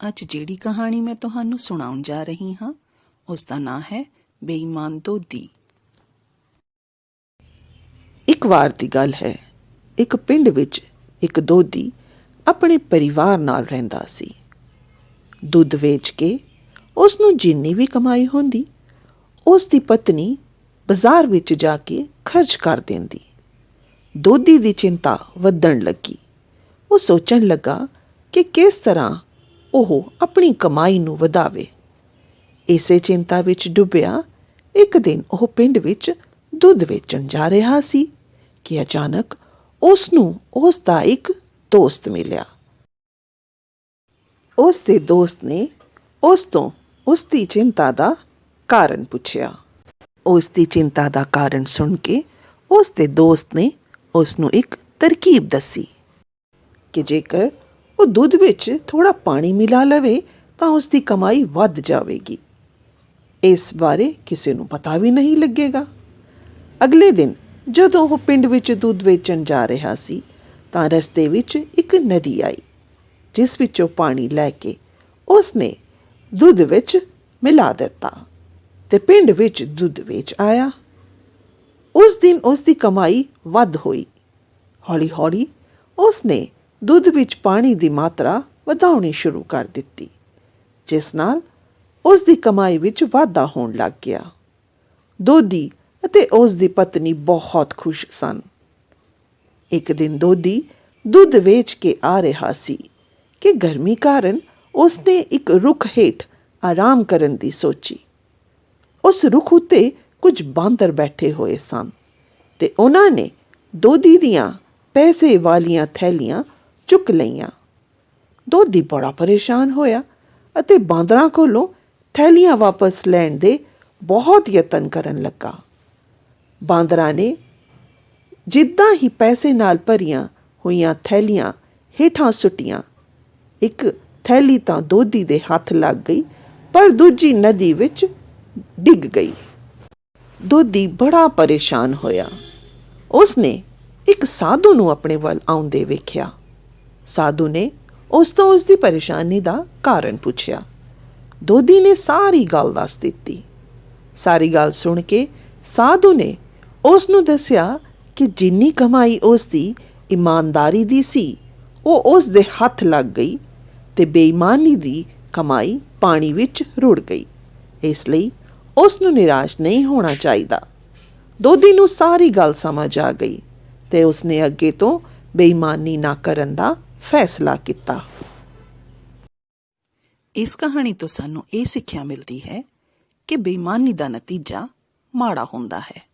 ਅੱਜ ਜਿਹੜੀ ਕਹਾਣੀ ਮੈਂ ਤੁਹਾਨੂੰ ਸੁਣਾਉਣ ਜਾ ਰਹੀ ਹਾਂ ਉਸ ਦਾ ਨਾਂ ਹੈ ਬੇਈਮਾਨ ਦੋਦੀ ਇੱਕ ਵਾਰ ਦੀ ਗੱਲ ਹੈ, ਇੱਕ ਪਿੰਡ ਵਿੱਚ ਇੱਕ ਦੋਦੀ ਆਪਣੇ ਪਰਿਵਾਰ ਨਾਲ ਰਹਿੰਦਾ ਸੀ। ਦੁੱਧ ਵੇਚ ਕੇ ਉਸ ਨੂੰ ਜਿੰਨੀ ਵੀ ਕਮਾਈ ਹੁੰਦੀ ਉਸ ਦੀ ਪਤਨੀ ਬਾਜ਼ਾਰ ਵਿੱਚ ਜਾ ਕੇ ਖਰਚ ਕਰ ਦਿੰਦੀ। ਦੋਦੀ ਦੀ ਚਿੰਤਾ ਵਧਣ ਲੱਗੀ। ਉਹ ਸੋਚਣ ਲੱਗਾ ਕਿ ਕਿਸ ਤਰ੍ਹਾਂ ਉਹ ਆਪਣੀ ਕਮਾਈ ਨੂੰ ਵਧਾਵੇ। ਇਸੇ ਚਿੰਤਾ ਵਿੱਚ ਡੁੱਬਿਆ, ਇੱਕ ਦਿਨ ਉਹ ਪਿੰਡ ਵਿੱਚ ਦੁੱਧ ਵੇਚਣ ਜਾ ਰਿਹਾ ਸੀ ਕਿ ਅਚਾਨਕ ਉਸ ਨੂੰ ਉਸ ਦਾ ਇੱਕ ਦੋਸਤ ਮਿਲਿਆ। ਉਸ ਦੇ ਦੋਸਤ ਨੇ ਉਸ ਤੋਂ ਉਸ ਦੀ ਚਿੰਤਾ ਦਾ ਕਾਰਨ ਪੁੱਛਿਆ। ਉਸ ਦੀ ਚਿੰਤਾ ਦਾ ਕਾਰਨ ਸੁਣ ਕੇ ਉਸ ਦੇ ਦੋਸਤ ਨੇ ਉਸ ਨੂੰ ਇੱਕ ਤਰਕੀਬ ਦੱਸੀ ਕਿ ਜੇਕਰ ਉਹ ਦੁੱਧ ਵਿੱਚ ਥੋੜਾ ਪਾਣੀ ਮਿਲਾ ਲਵੇ ਤਾਂ ਉਸ ਦੀ ਕਮਾਈ ਵੱਧ ਜਾਵੇਗੀ। ਇਸ ਬਾਰੇ ਕਿਸੇ ਨੂੰ ਪਤਾ ਵੀ ਨਹੀਂ ਲੱਗੇਗਾ। ਅਗਲੇ ਦਿਨ ਜਦੋਂ ਉਹ ਪਿੰਡ ਵਿੱਚ ਦੁੱਧ ਵੇਚਣ ਜਾ ਰਿਹਾ ਸੀ, ਤਾਂ ਰਸਤੇ ਵਿੱਚ ਇੱਕ ਨਦੀ ਆਈ, ਜਿਸ ਵਿੱਚੋਂ ਪਾਣੀ ਲੈ ਕੇ ਉਸ ਨੇ ਦੁੱਧ ਵਿੱਚ ਮਿਲਾ ਦਿੱਤਾ ਤੇ ਪਿੰਡ ਵਿੱਚ ਦੁੱਧ ਵੇਚ ਆਇਆ। ਉਸ ਦਿਨ ਉਸ ਦੀ ਕਮਾਈ ਵੱਧ ਹੋਈ। ਹੌਲੀ-ਹੌਲੀ ਉਸ ਨੇ ਦੁੱਧ ਵਿੱਚ ਪਾਣੀ ਦੀ ਮਾਤਰਾ ਵਧਾਉਣੀ ਸ਼ੁਰੂ ਕਰ ਦਿੱਤੀ, ਜਿਸ ਨਾਲ ਉਸ ਦੀ ਕਮਾਈ ਵਿੱਚ ਵਾਧਾ ਹੋਣ ਲੱਗ ਗਿਆ। ਦੋਦੀ ਅਤੇ ਉਸ ਦੀ ਪਤਨੀ ਬਹੁਤ ਖੁਸ਼ ਸਨ। ਇੱਕ ਦਿਨ ਦੋਦੀ ਦੁੱਧ ਵੇਚ ਕੇ ਆ ਰਿਹਾ ਸੀ ਕਿ ਗਰਮੀ ਕਾਰਨ ਉਸ ਨੇ ਇੱਕ ਰੁੱਖ ਹੇਠ ਆਰਾਮ ਕਰਨ ਦੀ ਸੋਚੀ। ਉਸ ਰੁੱਖ ਉੱਤੇ ਕੁਝ ਬਾਂਦਰ ਬੈਠੇ ਹੋਏ ਸਨ ਤੇ ਉਹਨਾਂ ਨੇ ਦੋਦੀ ਦੀਆਂ ਪੈਸੇ ਵਾਲੀਆਂ ਥੈਲੀਆਂ ਚੁੱਕ ਲਈਆਂ। ਦੋਦੀ ਬੜਾ ਪਰੇਸ਼ਾਨ ਹੋਇਆ ਅਤੇ ਬਾਂਦਰਾਂ ਕੋਲੋਂ ਥੈਲੀਆਂ ਵਾਪਸ ਲੈਣ ਦੇ ਬਹੁਤ ਯਤਨ ਕਰਨ ਲੱਗਾ। ਬਾਂਦਰਾਂ ਨੇ ਜਿੱਦਾਂ ਹੀ ਪੈਸੇ ਨਾਲ ਭਰੀਆਂ ਹੋਈਆਂ ਥੈਲੀਆਂ ਹੇਠਾਂ ਸੁੱਟੀਆਂ, ਇੱਕ ਥੈਲੀ ਤਾਂ ਦੋਦੀ ਦੇ ਹੱਥ ਲੱਗ ਗਈ, ਪਰ ਦੂਜੀ ਨਦੀ ਵਿੱਚ ਡਿੱਗ ਗਈ। ਦੋਦੀ ਬੜਾ ਪਰੇਸ਼ਾਨ ਹੋਇਆ। ਉਸਨੇ ਇੱਕ ਸਾਧੂ ਨੂੰ ਆਪਣੇ ਵੱਲ ਆਉਂਦੇ ਵੇਖਿਆ। ਸਾਧੂ ਨੇ ਉਸ ਤੋਂ ਉਸ ਦੀ ਪਰੇਸ਼ਾਨੀ ਦਾ ਕਾਰਨ ਪੁੱਛਿਆ। ਦੋਦੀ ਨੇ ਸਾਰੀ ਗੱਲ ਦੱਸ ਦਿੱਤੀ। ਸਾਰੀ ਗੱਲ ਸੁਣ ਕੇ ਸਾਧੂ ਨੇ ਉਸ ਨੂੰ ਦੱਸਿਆ ਕਿ ਜਿੰਨੀ ਕਮਾਈ ਉਸ ਦੀ ਇਮਾਨਦਾਰੀ ਦੀ ਸੀ, ਉਹ ਉਸ ਦੇ ਹੱਥ ਲੱਗ ਗਈ ਤੇ ਬੇਈਮਾਨੀ ਦੀ ਕਮਾਈ ਪਾਣੀ ਵਿੱਚ ਰੁੜ ਗਈ। ਇਸ ਲਈ ਉਸ ਨੂੰ ਨਿਰਾਸ਼ ਨਹੀਂ ਹੋਣਾ ਚਾਹੀਦਾ। ਦੋਦੀ ਨੂੰ ਸਾਰੀ ਗੱਲ ਸਮਝ ਆ ਗਈ ਤੇ ਉਸਨੇ ਅੱਗੇ ਤੋਂ ਬੇਈਮਾਨੀ ਨਾ ਕਰਨ ਦਾ ਫੈਸਲਾ ਕੀਤਾ। ਇਸ ਕਹਾਣੀ ਤੋਂ ਸਾਨੂੰ ਇਹ ਸਿੱਖਿਆ ਮਿਲਦੀ ਹੈ ਕਿ ਬੇਈਮਾਨੀ ਦਾ ਨਤੀਜਾ ਮਾੜਾ ਹੁੰਦਾ ਹੈ।